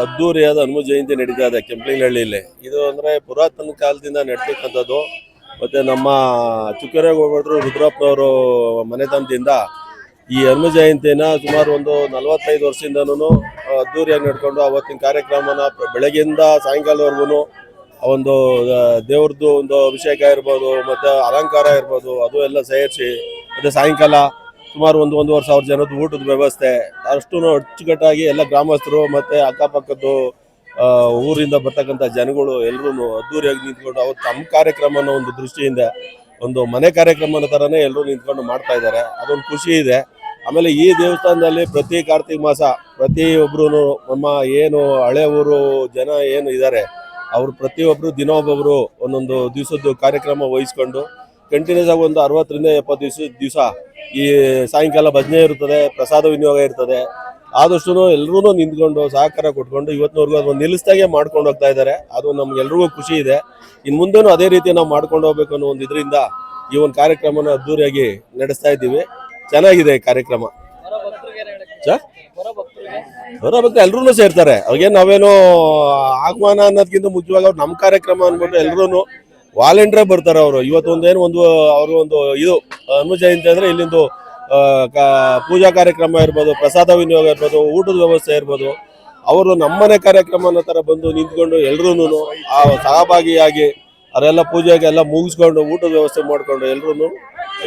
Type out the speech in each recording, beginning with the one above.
ಅದ್ದೂರಿಯಾದ ಹನುಮ ಜಯಂತಿ ನಡೀತಾ ಇದೆ ಕೆಂಪ್ಲಿಂಗಳ್ಳಿಲಿ ಇದು ಅಂದ್ರೆ ಪುರಾತನ ಕಾಲದಿಂದ ನಡ್ತಕ್ಕಂಥದ್ದು. ಮತ್ತೆ ನಮ್ಮ ಚುಕ್ಕರೇಗೌಡರು ರುದ್ರಪ್ಪನವರು ಮನೆತನದಿಂದ ಈ ಹನುಮ ಜಯಂತಿನ ಸುಮಾರು ಒಂದು ನಲವತ್ತೈದು ವರ್ಷದಿಂದನೂ ಅದ್ದೂರಿಯಾಗಿ ನಡ್ಕೊಂಡು ಅವತ್ತಿನ ಕಾರ್ಯಕ್ರಮನ ಬೆಳಗ್ಗೆಯಿಂದ ಸಾಯಂಕಾಲವರೆಗೂ ಒಂದು ದೇವ್ರದ್ದು ಒಂದು ಅಭಿಷೇಕ ಇರ್ಬೋದು, ಮತ್ತೆ ಅಲಂಕಾರ ಇರ್ಬೋದು, ಅದು ಎಲ್ಲ ಸೇರಿಸಿ, ಮತ್ತೆ ಸಾಯಂಕಾಲ ಸುಮಾರು ಒಂದು ಒಂದೂವರೆ ಸಾವಿರ ಜನದ ಊಟದ ವ್ಯವಸ್ಥೆ ಅಷ್ಟು ಅಚ್ಚುಕಟ್ಟಾಗಿ ಎಲ್ಲ ಗ್ರಾಮಸ್ಥರು ಮತ್ತೆ ಅಕ್ಕಪಕ್ಕದ್ದು ಊರಿಂದ ಬರ್ತಕ್ಕಂಥ ಜನಗಳು ಎಲ್ಲರೂ ಅದ್ದೂರಿಯಾಗಿ ನಿಂತ್ಕೊಂಡು ಅವ್ರು ತಮ್ಮ ಕಾರ್ಯಕ್ರಮನ ಒಂದು ದೃಷ್ಟಿಯಿಂದ, ಒಂದು ಮನೆ ಕಾರ್ಯಕ್ರಮದ ಥರನೇ ಎಲ್ಲರೂ ನಿಂತ್ಕೊಂಡು ಮಾಡ್ತಾ ಇದ್ದಾರೆ. ಅದೊಂದು ಖುಷಿ ಇದೆ. ಆಮೇಲೆ ಈ ದೇವಸ್ಥಾನದಲ್ಲಿ ಪ್ರತಿ ಕಾರ್ತಿಕ ಮಾಸ ಪ್ರತಿಯೊಬ್ರು ನಮ್ಮ ಏನು ಹಳೆ ಊರು ಜನ ಏನು ಇದ್ದಾರೆ, ಅವರು ಪ್ರತಿಯೊಬ್ಬರು ದಿನ ಒಬ್ಬೊಬ್ರು ಒಂದೊಂದು ದಿವಸದ್ದು ಕಾರ್ಯಕ್ರಮ ವಹಿಸ್ಕೊಂಡು ಕಂಟಿನ್ಯೂಸ್ ಆಗಿ ಒಂದು ಅರವತ್ತರಿಂದ ಎಪ್ಪತ್ತು ದಿವಸ ದಿವಸ ಈ ಸಾಯಂಕಾಲ ಭಜನೆ ಇರ್ತದೆ, ಪ್ರಸಾದ ವಿನಿಯೋಗ ಇರ್ತದೆ. ಆದಷ್ಟು ಎಲ್ಲರೂ ನಿಂತ್ಕೊಂಡು ಸಹಕಾರ ಕೊಟ್ಕೊಂಡು ಇವತ್ತಿನವರೆಗೂ ಅದನ್ನು ನಿಲ್ಲಿಸ್ದಾಗೆ ಮಾಡ್ಕೊಂಡು ಹೋಗ್ತಾ ಇದ್ದಾರೆ. ಅದು ನಮ್ಗೆಲ್ರಿಗೂ ಖುಷಿ ಇದೆ. ಇನ್ನು ಮುಂದೆನೂ ಅದೇ ರೀತಿ ನಾವು ಮಾಡ್ಕೊಂಡು ಹೋಗ್ಬೇಕು ಅನ್ನೋ ಒಂದು ಇದರಿಂದ ಈ ಒಂದು ಕಾರ್ಯಕ್ರಮನ ಅದ್ದೂರಿಯಾಗಿ ನಡೆಸ್ತಾ ಇದ್ದೀವಿ. ಚೆನ್ನಾಗಿದೆ ಕಾರ್ಯಕ್ರಮ. ಬಗ್ಗೆ ಎಲ್ರೂ ಸೇರ್ತಾರೆ. ಅವ್ರಿಗೆ ನಾವೇನು ಆಹ್ವಾನ ಅನ್ನೋದಕ್ಕಿಂತ ಮುಖ್ಯವಾಗಿ ಅವ್ರು ನಮ್ಮ ಕಾರ್ಯಕ್ರಮ ಅಂದ್ಬಿಟ್ಟು ಎಲ್ರೂ ವಾಲಂಟಿಯರ್ ಬರ್ತಾರೆ ಅವರು. ಇವತ್ತೊಂದೇನು ಒಂದು, ಅವರು ಒಂದು ಇದು ಹನುಮ ಜಯಂತಿ ಅಂದ್ರೆ ಇಲ್ಲಿಂದು ಪೂಜಾ ಕಾರ್ಯಕ್ರಮ ಇರ್ಬೋದು, ಪ್ರಸಾದ ವಿನಿಯೋಗ ಇರ್ಬೋದು, ಊಟದ ವ್ಯವಸ್ಥೆ ಇರ್ಬೋದು. ಅವರು ನಮ್ಮನೆ ಕಾರ್ಯಕ್ರಮ ಥರ ಬಂದು ನಿಂತ್ಕೊಂಡು ಎಲ್ರೂ ಆ ಸಹಭಾಗಿಯಾಗಿ ಅವರೆಲ್ಲ ಪೂಜೆಗೆಲ್ಲ ಮುಗಿಸ್ಕೊಂಡು ಊಟದ ವ್ಯವಸ್ಥೆ ಮಾಡ್ಕೊಂಡು ಎಲ್ರೂ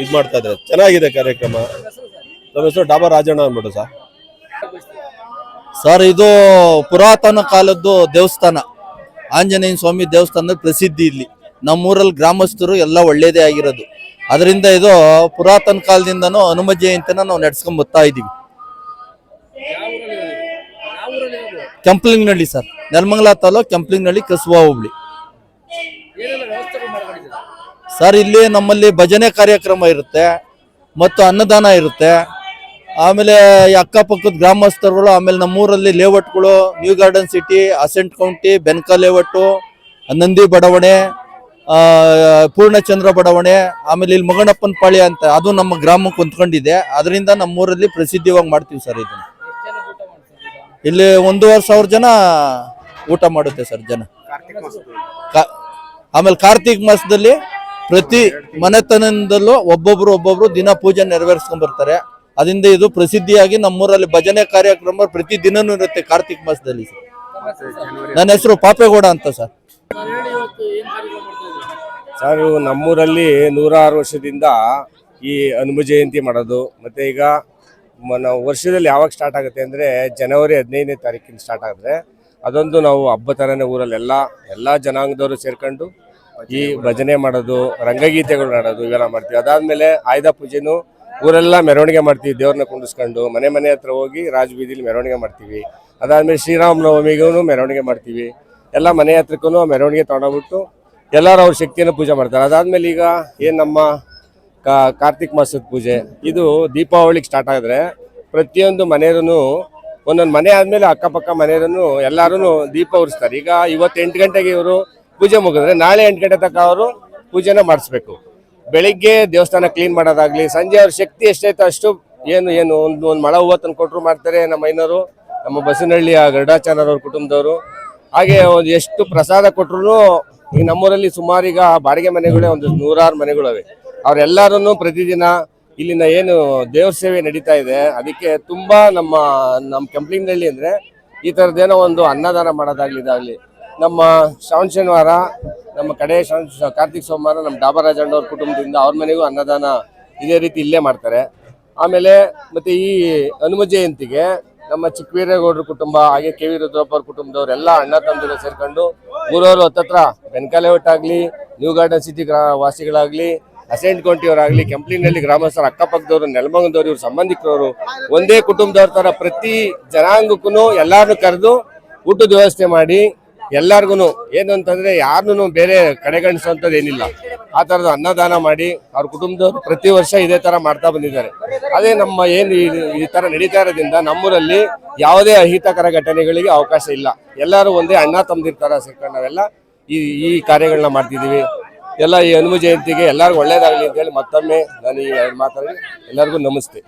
ಇದು ಮಾಡ್ತಾ ಇದ್ದಾರೆ. ಚೆನ್ನಾಗಿದೆ ಕಾರ್ಯಕ್ರಮ. ನಮ್ಮ ಹೆಸರು ಡಾಬಾ ರಾಜಣ್ಣ ಅಂದ್ಬಿಟ್ಟು ಸರ್. ಸರ್, ಇದು ಪುರಾತನ ಕಾಲದ್ದು ದೇವಸ್ಥಾನ. ಆಂಜನೇಯ ಸ್ವಾಮಿ ದೇವಸ್ಥಾನದ ಪ್ರಸಿದ್ಧಿ ಇಲ್ಲಿ. ನಮ್ಮೂರಲ್ಲಿ ಗ್ರಾಮಸ್ಥರು ಎಲ್ಲ ಒಳ್ಳೇದೇ ಆಗಿರೋದು. ಅದರಿಂದ ಇದು ಪುರಾತನ ಕಾಲದಿಂದನೂ ಹನುಮ ಜಯಂತಿನ ನಾವು ನಡ್ಸ್ಕೊಂಡ್ ಬರ್ತಾ ಇದೀವಿ. ಕೆಂಪ್ಲಿಂಗ್ನಳ್ಳಿ ಸರ್. ನೆಲಮಂಗಲ ತಾಲೂಕು ಕೆಂಪ್ಲಿಂಗ್ನಳ್ಳಿ ಕಸುವಾ ಹೋಬಳಿ. ಸರ್, ಇಲ್ಲಿ ನಮ್ಮಲ್ಲಿ ಭಜನೆ ಕಾರ್ಯಕ್ರಮ ಇರುತ್ತೆ, ಮತ್ತು ಅನ್ನದಾನ ಇರುತ್ತೆ. ಆಮೇಲೆ ಅಕ್ಕಪಕ್ಕದ ಗ್ರಾಮಸ್ಥರುಗಳು, ಆಮೇಲೆ ನಮ್ಮೂರಲ್ಲಿ ಲೇಔಟ್ಗಳು new garden city ascent county ಬೆನ್ಕ layout Nandi ಬಡಾವಣೆ ಪೂರ್ಣಚಂದ್ರ ಬಡಾವಣೆ, ಆಮೇಲೆ ಇಲ್ಲಿ ಮಗಣಪ್ಪನ ಪಾಳಿ ಅಂತ, ಅದು ನಮ್ಮ ಗ್ರಾಮಕ್ಕೆ ಹೊಂದ್ಕೊಂಡಿದೆ. ಅದರಿಂದ ನಮ್ಮೂರಲ್ಲಿ ಪ್ರಸಿದ್ಧವಾಗಿ ಮಾಡ್ತೀವಿ ಸರ್ ಇದನ್ನು. ಇಲ್ಲಿ ಒಂದೂವರೆ ಸಾವಿರ ಜನ ಊಟ ಮಾಡುತ್ತೆ ಸರ್ ಜನ. ಆಮೇಲೆ ಕಾರ್ತಿಕ್ ಮಾಸದಲ್ಲಿ ಪ್ರತಿ ಮನೆತನದಲ್ಲೂ ಒಬ್ಬೊಬ್ರು ಒಬ್ಬೊಬ್ರು ದಿನ ಪೂಜೆ ನೆರವೇರಿಸ್ಕೊಂಡ್ ಬರ್ತಾರೆ. ಅದರಿಂದ ಇದು ಪ್ರಸಿದ್ಧಿಯಾಗಿ ನಮ್ಮೂರಲ್ಲಿ ಭಜನೆ ಕಾರ್ಯಕ್ರಮ ಪ್ರತಿ ದಿನನೂ ಇರುತ್ತೆ ಕಾರ್ತಿಕ್ ಮಾಸದಲ್ಲಿ ಸರ್. ನನ್ನ ಹೆಸರು ಪಾಪೇಗೌಡ ಅಂತ ಸರ್. ಸರ್ ನಮ್ಮೂರಲ್ಲಿ ನೂರಾರು ವರ್ಷದಿಂದ ಈ ಹನುಮ ಜಯಂತಿ ಮಾಡೋದು. ಮತ್ತು ಈಗ ನಾವು ವರ್ಷದಲ್ಲಿ ಯಾವಾಗ ಸ್ಟಾರ್ಟ್ ಆಗುತ್ತೆ ಅಂದರೆ ಜನವರಿ ಹದಿನೈದನೇ ತಾರೀಕಿನ ಸ್ಟಾರ್ಟ್ ಆಗುತ್ತೆ. ಅದೊಂದು ನಾವು ಹಬ್ಬ ಥರನೇ ಊರಲ್ಲೆಲ್ಲ ಎಲ್ಲ ಜನಾಂಗದವರು ಸೇರ್ಕೊಂಡು ಈ ಭಜನೆ ಮಾಡೋದು, ರಂಗಗೀತೆಗಳು ಆಡೋದು ಇವೆಲ್ಲ ಮಾಡ್ತೀವಿ. ಅದಾದಮೇಲೆ ಆಯುಧ ಪೂಜೆನೂ ಊರೆಲ್ಲ ಮೆರವಣಿಗೆ ಮಾಡ್ತೀವಿ. ದೇವ್ರನ್ನ ಕುಂಡಿಸ್ಕೊಂಡು ಮನೆ ಮನೆ ಹತ್ರ ಹೋಗಿ ರಾಜಬೀದಿಲಿ ಮೆರವಣಿಗೆ ಮಾಡ್ತೀವಿ. ಅದಾದಮೇಲೆ ಶ್ರೀರಾಮನವಮಿಗೂ ಮೆರವಣಿಗೆ ಮಾಡ್ತೀವಿ. ಎಲ್ಲ ಮನೆ ಹತ್ರಕ್ಕೂ ಮೆರವಣಿಗೆ ತೊಗೊಂಡೋಗ್ಬಿಟ್ಟು ಎಲ್ಲರೂ ಅವ್ರ ಶಕ್ತಿಯನ್ನು ಪೂಜೆ ಮಾಡ್ತಾರೆ. ಅದಾದ್ಮೇಲೆ ಈಗ ಏನು ನಮ್ಮ ಕಾರ್ತಿಕ ಮಾಸದ ಪೂಜೆ, ಇದು ದೀಪಾವಳಿಗೆ ಸ್ಟಾರ್ಟ್ ಆಗಿದ್ರೆ ಪ್ರತಿಯೊಂದು ಮನೆಯೂ ಒಂದೊಂದು ಮನೆ ಆದಮೇಲೆ ಅಕ್ಕಪಕ್ಕ ಮನೆಯೂ ಎಲ್ಲರೂ ದೀಪ ಉರಿಸ್ತಾರೆ. ಈಗ ಇವತ್ತು ಎಂಟು ಗಂಟೆಗೆ ಇವರು ಪೂಜೆ ಮುಗಿದ್ರೆ ನಾಳೆ ಎಂಟು ಗಂಟೆ ತನಕ ಅವರು ಪೂಜೆನ ಮಾಡಿಸ್ಬೇಕು. ಬೆಳಿಗ್ಗೆ ದೇವಸ್ಥಾನ ಕ್ಲೀನ್ ಮಾಡೋದಾಗ್ಲಿ, ಸಂಜೆ ಅವ್ರ ಶಕ್ತಿ ಎಷ್ಟೈತೋ ಅಷ್ಟು ಏನು ಏನು, ಒಂದು ಒಂದು ಮಳ ಹೂವ ತಂದು ಕೊಟ್ಟರು ಮಾಡ್ತಾರೆ ನಮ್ಮ ಐನವರು ನಮ್ಮ ಬಸನಹಳ್ಳಿಯ ಗರುಡಾಚಾರ್ಯವ್ರ ಕುಟುಂಬದವರು. ಹಾಗೆ ಒಂದು ಎಷ್ಟು ಪ್ರಸಾದ ಕೊಟ್ರು ಈಗ ನಮ್ಮೂರಲ್ಲಿ ಸುಮಾರೀಗ ಬಾಡಿಗೆ ಮನೆಗಳೇ ಒಂದು ನೂರಾರು ಮನೆಗಳವೆ. ಅವರೆಲ್ಲರೂ ಪ್ರತಿದಿನ ಇಲ್ಲಿನ ಏನು ದೇವ್ರ ಸೇವೆ ನಡೀತಾ ಇದೆ. ಅದಕ್ಕೆ ತುಂಬಾ ನಮ್ಮ ನಮ್ಮ ಕೆಂಪ್ಲಿಂಗ್ನಳ್ಳಿ ಅಂದ್ರೆ ಈ ಥರದ್ದೇನೋ ಒಂದು ಅನ್ನದಾನ ಮಾಡೋದಾಗಲಿ, ಇದಾಗಲಿ. ನಮ್ಮ ಶ್ರಾವಣ ಶನಿವಾರ, ನಮ್ಮ ಕಡೆ ಶ್ರಾವಣ ಕಾರ್ತಿಕ್ ಸೋಮವಾರ ನಮ್ಮ ಡಾಬಾ ರಾಜಣ್ಣವ್ರ ಕುಟುಂಬದಿಂದ ಅವ್ರ ಮನೆಗೂ ಅನ್ನದಾನ ಇದೇ ರೀತಿ ಇಲ್ಲೇ ಮಾಡ್ತಾರೆ. ಆಮೇಲೆ ಮತ್ತೆ ಈ ಹನುಮ ಜಯಂತಿಗೆ ನಮ್ಮ ಚಿಕ್ಕವೀರೇಗೌಡರ ಕುಟುಂಬ, ಹಾಗೆ ಕೆ ವಿ ರುದ್ರಪ್ಪ ಕುಟುಂಬದವರೆಲ್ಲ ಅಣ್ಣ ತಮ್ಮದಿರು ಸೇರ್ಕೊಂಡು ಊರವರು ಹತ್ತತ್ರ ಬೆನ್ಕಾಲೆ ಒಟ್ಟಾಗ್ಲಿ, ನ್ಯೂ ಗಾರ್ಡನ್ ಸಿಟಿ ಗ್ರಾ ವಾಸಿಗಳಾಗ್ಲಿ ಅಸೆಂಟ್ ಕೌಂಟಿಯವರಾಗ್ಲಿ, ಕೆಂಪ್ಲಿನಲ್ಲಿ ಗ್ರಾಮಸ್ಥರ, ಅಕ್ಕಪಕ್ಕದವರು, ನೆಲಮಂಗದವ್ರು, ಇವ್ರ ಸಂಬಂಧಿಕರವರು, ಒಂದೇ ಕುಟುಂಬದವ್ರ ತರ ಪ್ರತಿ ಜನಾಂಗಕ್ಕೂ ಎಲ್ಲಾರನ್ನು ಕರೆದು ಊಟದ ವ್ಯವಸ್ಥೆ ಮಾಡಿ ಎಲ್ಲಾರ್ಗು ಏನು ಅಂತಂದ್ರೆ ಯಾರನ್ನು ಬೇರೆ ಕಡೆಗಣಿಸುವಂಥದ್ದು ಏನಿಲ್ಲ. ಆ ಥರದ ಅನ್ನದಾನ ಮಾಡಿ ಅವ್ರ ಕುಟುಂಬದವರು ಪ್ರತಿ ವರ್ಷ ಇದೇ ತರ ಮಾಡ್ತಾ ಬಂದಿದ್ದಾರೆ. ಅದೇ ನಮ್ಮ ಏನು ಈ- ಥರ ನಡೀತಾ ಇರೋದ್ರಿಂದ ನಮ್ಮೂರಲ್ಲಿ ಯಾವುದೇ ಅಹಿತಕರ ಘಟನೆಗಳಿಗೆ ಅವಕಾಶ ಇಲ್ಲ. ಎಲ್ಲರೂ ಒಂದೇ ಅಣ್ಣ ತಂದಿರ್ತಾರ ಸೇರ್ಕೊಂಡು ನಾವೆಲ್ಲ. ಈ ಈ ಕಾರ್ಯಗಳನ್ನ ಮಾಡ್ತಿದ್ದೀವಿ. ಎಲ್ಲ ಈ ಹನುಮ ಜಯಂತಿಗೆ ಎಲ್ಲರಿಗೂ ಒಳ್ಳೇದಾಗಲಿ ಅಂತೇಳಿ ಮತ್ತೊಮ್ಮೆ ನಾನು ಈ ಮಾತಾಡಿ ಎಲ್ಲರಿಗೂ ನಮಸ್ತೆ.